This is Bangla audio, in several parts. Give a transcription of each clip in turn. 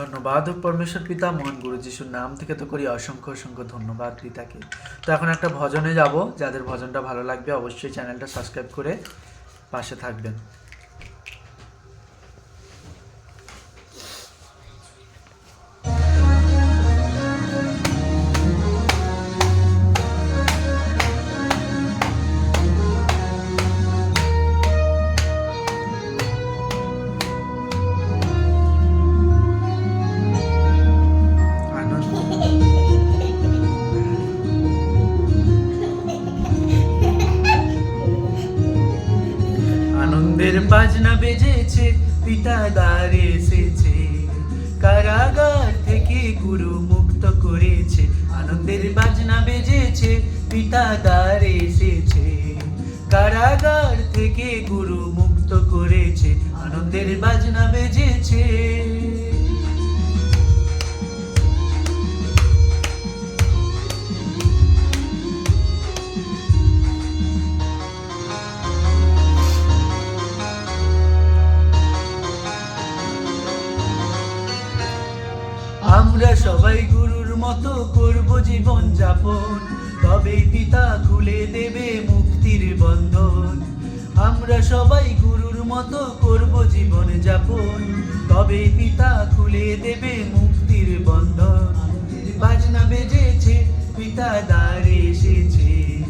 ধন্যবাদ। পরমেশ্বর পিতা, মহান গুরু যিশুর নাম থেকে তো করি অসংখ্য অসংখ্য ধন্যবাদ পিতাকে। তো এখন একটা ভজনে যাব। যাদের ভজনটা ভালো লাগবে অবশ্যই চ্যানেলটা সাবস্ক্রাইব করে পাশে থাকবেন। বাজনা বেজেছে পিতা দ্বার এসেছে। কারাগার থেকে গুরু মুক্ত করেছে, আনন্দের বাজনা বেজেছে পিতা দ্বার এসেছে। কারাগার থেকে গুরু মুক্ত করেছে, আনন্দের বাজনা বেজেছে। আমরা সবাই গুরুর মতো করব জীবন যাপন। তবেই পিতা খুলে দেবে মুক্তির বন্ধন। আমরা সবাই গুরুর মতো করব জীবন যাপন। তবেই পিতা খুলে দেবে মুক্তির বন্ধন। বাজনা বেজেছে, পিতা দ্বারে এসেছে।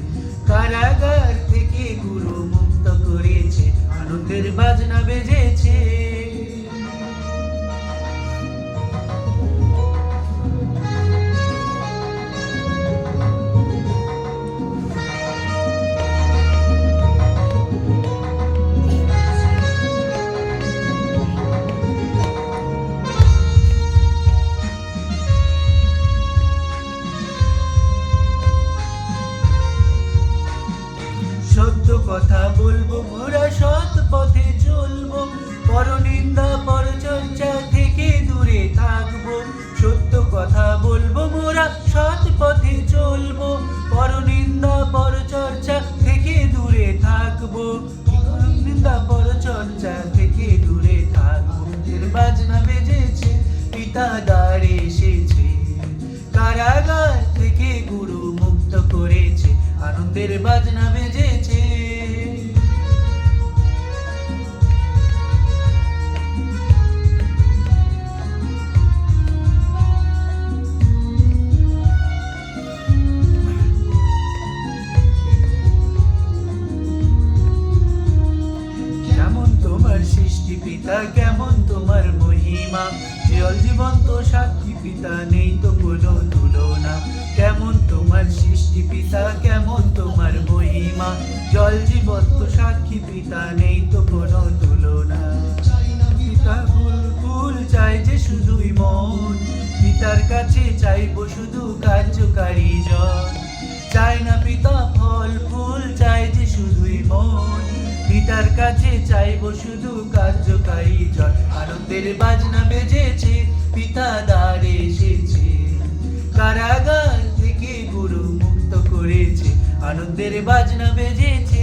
কারাগার থেকে গুরু মুক্ত করেছে। আনন্দের বাজনা বেজেছে। সত্য কথা বলব, মোরা সৎ পথে চলবো। পরনিন্দা, পরচর্চা থেকে দূরে থাকব। সত্য কথা বলব, মোরা সৎ পথে চলবো। পরনিন্দা, পরচর্চা থেকে দূরে থাকব। নিন্দা পরচর্চা থেকে দূরে থাকব। বাজনা বেজেছে, পিতা দ্বারে এসেছে। কারাগার থেকে গুরু মুক্ত করেছে, আনন্দের বাজনা মহিমা জল জীবন্ত সাক্ষী পিতা নেই তো কোনো তুলনা। কেমন তোমার সৃষ্টি পিতা, কেমন তোমার মহিমা। জল জীবন্ত সাক্ষী পিতা নেই তো কোনো তুলনা। পিতা ফুল ফুল চাই যে শুধুই মন। পিতার কাছে চাইব শুধু কার্যকারী জন চাই না পিতা ফল, ফুল চাই যে শুধুই মন। পিতার কাছে চাইব শুধু কার্যকারী জল আনন্দের বাজনা বেজেছে, পিতা দ্বারে এসেছে। কারাগার থেকে গুরু মুক্ত করেছে আনন্দের বাজনা বেজেছে।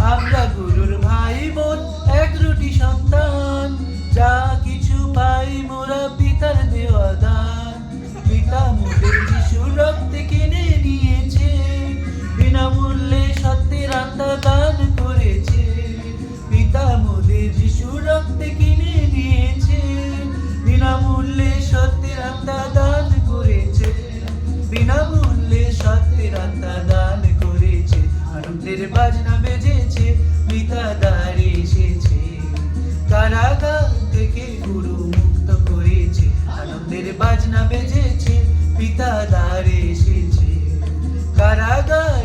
আমরা গুরুর ভাই বোন, এক রুটি সন্তান। যা কিছু পাই মোরা পিতার দেওয়া দান। পিতা মোদের যিশু রক্তে কিনে নিয়েছে, বিনামূল্যে সত্যের আত্মা দান করেছে। পিতা মোদের কিনে নিয়েছে, বিনামূল্যে সত্যের আত্মা দান করেছে। বিনামূল্যে কারাগার থেকে গুরু মুক্ত করেছে আনন্দের বাজনা বেজেছে পিতা দ্বারে এসেছে। কারাগার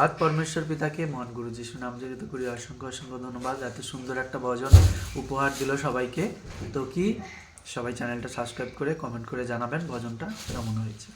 ধন্যবাদ। পরমেশ্বর পিতাকে মন গুরু যিশু নাম জড়িত করি অসংখ্য অসংখ্য ধন্যবাদ। এত সুন্দর একটা ভজন উপহার দিল সবাইকে। তো কি? সবাই চ্যানেলটা সাবস্ক্রাইব করে কমেন্ট করে জানাবেন। ভজনটা কেমন হয়েছে?